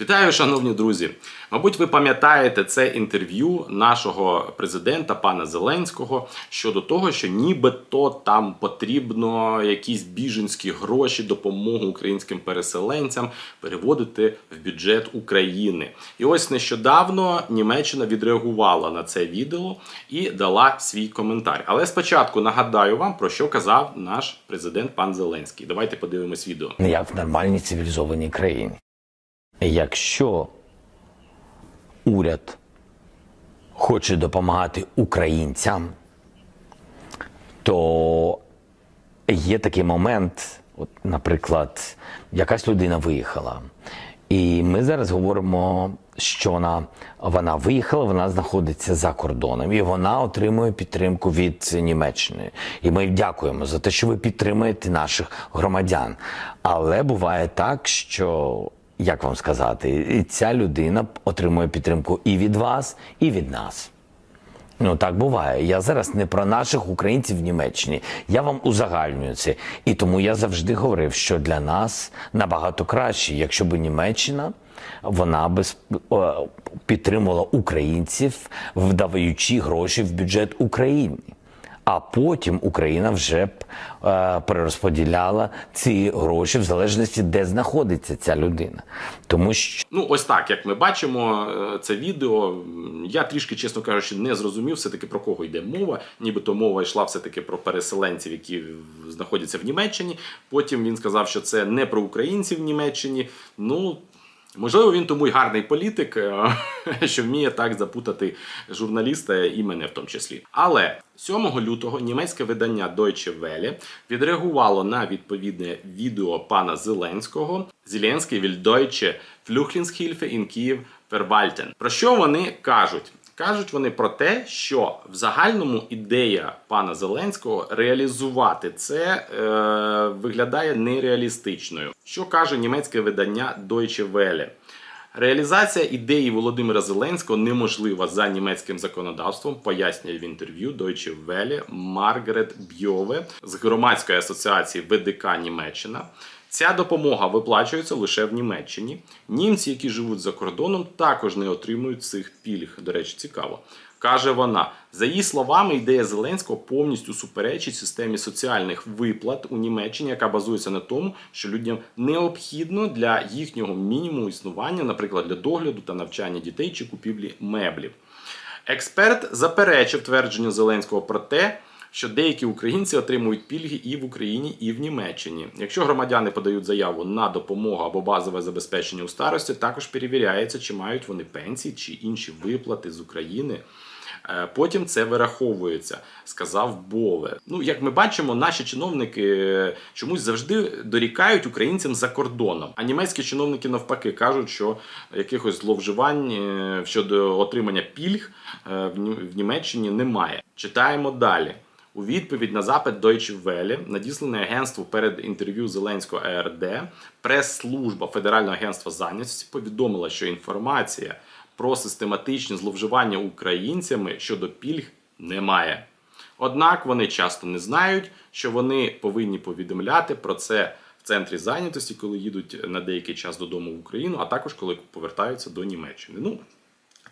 Вітаю, шановні друзі! Мабуть, ви пам'ятаєте це інтерв'ю нашого президента пана Зеленського щодо того, що нібито там потрібно якісь біженські гроші, допомогу українським переселенцям переводити в бюджет України. І ось нещодавно Німеччина відреагувала на це відео і дала свій коментар. Але спочатку нагадаю вам про що казав наш президент пан Зеленський. Давайте подивимось відео. як в нормальній цивілізованій країні. Якщо уряд хоче допомагати українцям, то є такий момент, от, наприклад, якась людина виїхала. І ми зараз говоримо, що вона, вона виїхала, вона знаходиться за кордоном, і вона отримує підтримку від Німеччини. І ми дякуємо за те, що ви підтримуєте наших громадян. Але буває так, що як вам сказати, ця людина отримує підтримку і від вас, і від нас. Ну так буває. Я зараз не про наших українців в Німеччині. Я вам узагальнюю це. І тому я завжди говорив, що для нас набагато краще, якщо б Німеччина вона би підтримувала українців, вдаючи гроші в бюджет України. А потім Україна вже б е, перерозподіляла ці гроші в залежності, де знаходиться ця людина. Тому що Ну, ось так, як ми бачимо, е, це відео. Я трішки, чесно кажучи, не зрозумів все-таки про кого йде мова. Нібито мова йшла все-таки про переселенців, які знаходяться в Німеччині. Потім він сказав, що це не про українців в Німеччині. Ну. Можливо, він тому й гарний політик, е, що вміє так запутати журналіста і мене в тому числі. Але 7 лютого німецьке видання Deutsche Welle відреагувало на відповідне відео пана Зеленського. Зеленський will Deutsche Flüchtlingshilfe in Kiev verwalten. Про що вони кажуть? Кажуть вони про те, що в загальному ідея пана Зеленського реалізувати це е, виглядає нереалістичною. Що каже німецьке видання Deutsche Welle? Реалізація ідеї Володимира Зеленського неможлива за німецьким законодавством, пояснює в інтерв'ю Deutsche Welle Маргарет Бьове з громадської асоціації ВДК Німеччина. Ця допомога виплачується лише в Німеччині. Німці, які живуть за кордоном, також не отримують цих пільг. До речі, цікаво. Каже вона, за її словами, ідея Зеленського повністю суперечить системі соціальних виплат у Німеччині, яка базується на тому, що людям необхідно для їхнього мінімуму існування, наприклад, для догляду та навчання дітей чи купівлі меблів. Експерт заперечив твердження Зеленського про те, що деякі українці отримують пільги і в Україні, і в Німеччині. Якщо громадяни подають заяву на допомогу або базове забезпечення у старості, також перевіряється, чи мають вони пенсії чи інші виплати з України. Е, Потім це вираховується, сказав Бове. Ну, як ми бачимо, наші чиновники е, чомусь завжди дорікають українцям за кордоном. А німецькі чиновники навпаки кажуть, що якихось зловживань е, щодо отримання пільг в Німеччині немає. Читаємо далі. У відповідь на запит Deutsche Welle, надісланий агентству перед інтерв'ю Зеленського ЕРД, прес-служба Федерального агентства зайнятості повідомила, що інформація про систематичні зловживання українцями щодо пільг немає. Однак вони часто не знають, що вони повинні повідомляти про це в центрі зайнятості, коли їдуть на деякий час додому в Україну, а також коли повертаються до Німеччини. Ну,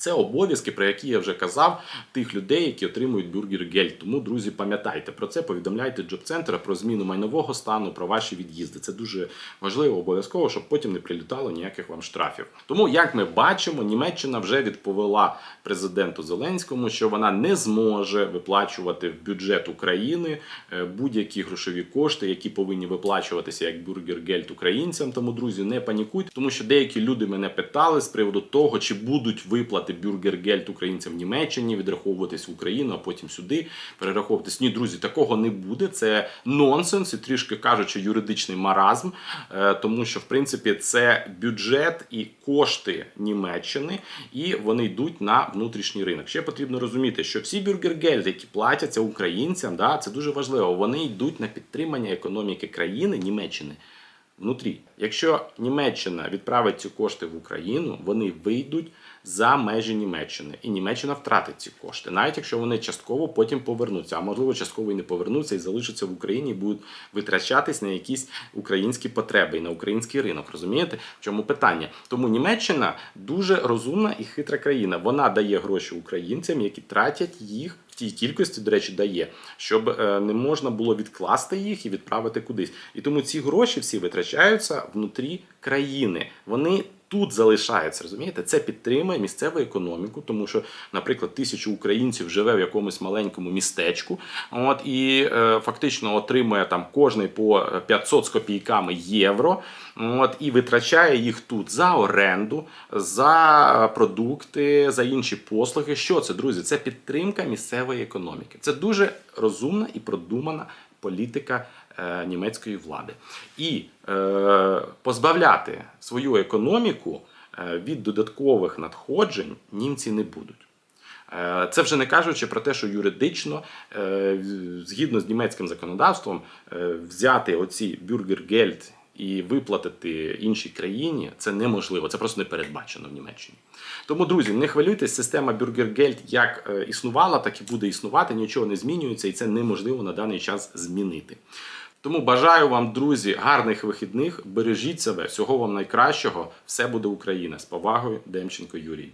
це обов'язки, про які я вже казав, тих людей, які отримують бюргер-гель. Тому, друзі, пам'ятайте про це, повідомляйте джоб-центр про зміну майнового стану, про ваші від'їзди. Це дуже важливо, обов'язково, щоб потім не прилітало ніяких вам штрафів. Тому, як ми бачимо, Німеччина вже відповіла президенту Зеленському, що вона не зможе виплачувати в бюджет України е, будь-які грошові кошти, які повинні виплачуватися як бюргер-гельт українцям. Тому, друзі, не панікуйте, тому що деякі люди мене питали з приводу того, чи будуть виплати бюргер-гельт українцям в Німеччині, відраховуватись в Україну, а потім сюди перераховуватись. Ні, друзі, такого не буде. Це нонсенс і трішки кажучи, юридичний маразм, е, тому що в принципі це бюджет і кошти Німеччини, і вони йдуть на внутрішній ринок. Ще потрібно розуміти, що всі бюргергельди, які платяться українцям, да, це дуже важливо. Вони йдуть на підтримання економіки країни Німеччини внутрі. Якщо Німеччина відправить ці кошти в Україну, вони вийдуть за межі Німеччини, і Німеччина втратить ці кошти, навіть якщо вони частково потім повернуться, а можливо частково і не повернуться і залишаться в Україні, і будуть витрачатись на якісь українські потреби і на український ринок. Розумієте, в чому питання? Тому Німеччина дуже розумна і хитра країна. Вона дає гроші українцям, які тратять їх тій кількості, до речі, дає, щоб е, не можна було відкласти їх і відправити кудись. І тому ці гроші всі витрачаються внутрі країни. Вони тут залишаються, розумієте? Це підтримує місцеву економіку, тому що, наприклад, тисячу українців живе в якомусь маленькому містечку, от і е, фактично отримує там кожний по 500 з копійками євро, от і витрачає їх тут за оренду, за продукти, за інші послуги. Що це, друзі? Це підтримка місцевої економіки. Це дуже розумна і продумана політика е, німецької влади. І е, позбавляти свою економіку е, від додаткових надходжень німці не будуть. Е, Це вже не кажучи про те, що юридично, е, згідно з німецьким законодавством, взяти оці бюргергельд і виплатити іншій країні це неможливо. Це просто не передбачено в Німеччині. Тому, друзі, не хвилюйтесь, система бюргергельд як існувала, так і буде існувати, нічого не змінюється, і це неможливо на даний час змінити. Тому бажаю вам, друзі, гарних вихідних. Бережіть себе, всього вам найкращого. Все буде Україна. З повагою, Демченко Юрій.